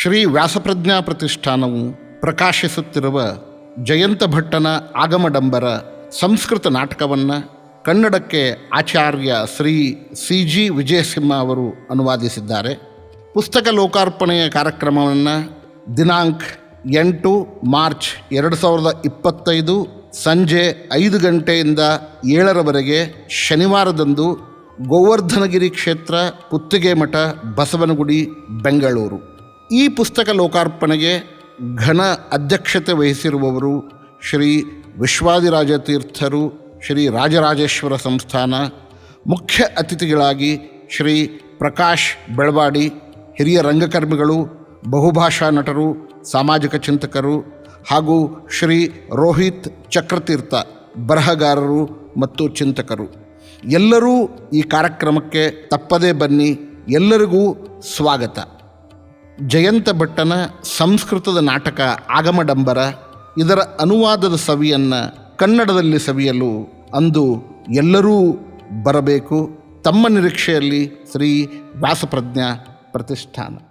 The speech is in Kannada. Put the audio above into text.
ಶ್ರೀ ವ್ಯಾಸಪ್ರಜ್ಞಾ ಪ್ರತಿಷ್ಠಾನವು ಪ್ರಕಾಶಿಸುತ್ತಿರುವ ಜಯಂತ ಭಟ್ಟನ ಆಗಮಡಂಬರ ಸಂಸ್ಕೃತ ನಾಟಕವನ್ನು ಕನ್ನಡಕ್ಕೆ ಆಚಾರ್ಯ ಶ್ರೀ ಸಿ ಜಿ ವಿಜಯಸಿಂಹ ಅವರು ಅನುವಾದಿಸಿದ್ದಾರೆ. ಪುಸ್ತಕ ಲೋಕಾರ್ಪಣೆಯ ಕಾರ್ಯಕ್ರಮವನ್ನು ದಿನಾಂಕ ಎಂಟು ಮಾರ್ಚ್ ಎರಡು ಸಾವಿರದ ಇಪ್ಪತ್ತೈದು ಸಂಜೆ ಐದು ಗಂಟೆಯಿಂದ ಏಳರವರೆಗೆ ಶನಿವಾರದಂದು ಗೋವರ್ಧನಗಿರಿ ಕ್ಷೇತ್ರ ಕುತ್ತಿಗೆ ಮಠ ಬಸವನಗುಡಿ, ಬೆಂಗಳೂರು. ಈ ಪುಸ್ತಕ ಲೋಕಾರ್ಪಣೆಗೆ ಘನ ಅಧ್ಯಕ್ಷತೆ ವಹಿಸಿರುವವರು ಶ್ರೀ ವಿಶ್ವಾದಿರಾಜ ತೀರ್ಥರು, ಶ್ರೀ ರಾಜರಾಜೇಶ್ವರ ಸಂಸ್ಥಾನ, ಮುಖ್ಯ ಅತಿಥಿಗಳಾಗಿ ಶ್ರೀ ಪ್ರಕಾಶ್ ಬೆಳವಾಡಿ, ಹಿರಿಯ ರಂಗಕರ್ಮಿಗಳು, ಬಹುಭಾಷಾ ನಟರು, ಸಾಮಾಜಿಕ ಚಿಂತಕರು ಹಾಗೂ ಶ್ರೀ ರೋಹಿತ್ ಚಕ್ರತೀರ್ಥ ಬರಹಗಾರರು ಮತ್ತು ಚಿಂತಕರು. ಎಲ್ಲರೂ ಈ ಕಾರ್ಯಕ್ರಮಕ್ಕೆ ತಪ್ಪದೇ ಬನ್ನಿ. ಎಲ್ಲರಿಗೂ ಸ್ವಾಗತ. ಜಯಂತ ಭಟ್ಟನ ಸಂಸ್ಕೃತದ ನಾಟಕ ಆಗಮಡಂಬರ, ಇದರ ಅನುವಾದದ ಸವಿಯನ್ನು ಕನ್ನಡದಲ್ಲಿ ಸವಿಯಲು ಅಂದು ಎಲ್ಲರೂ ಬರಬೇಕು. ತಮ್ಮ ನಿರೀಕ್ಷೆಯಲ್ಲಿ ಶ್ರೀ ವ್ಯಾಸಪ್ರಜ್ಞಾ ಪ್ರತಿಷ್ಠಾನ.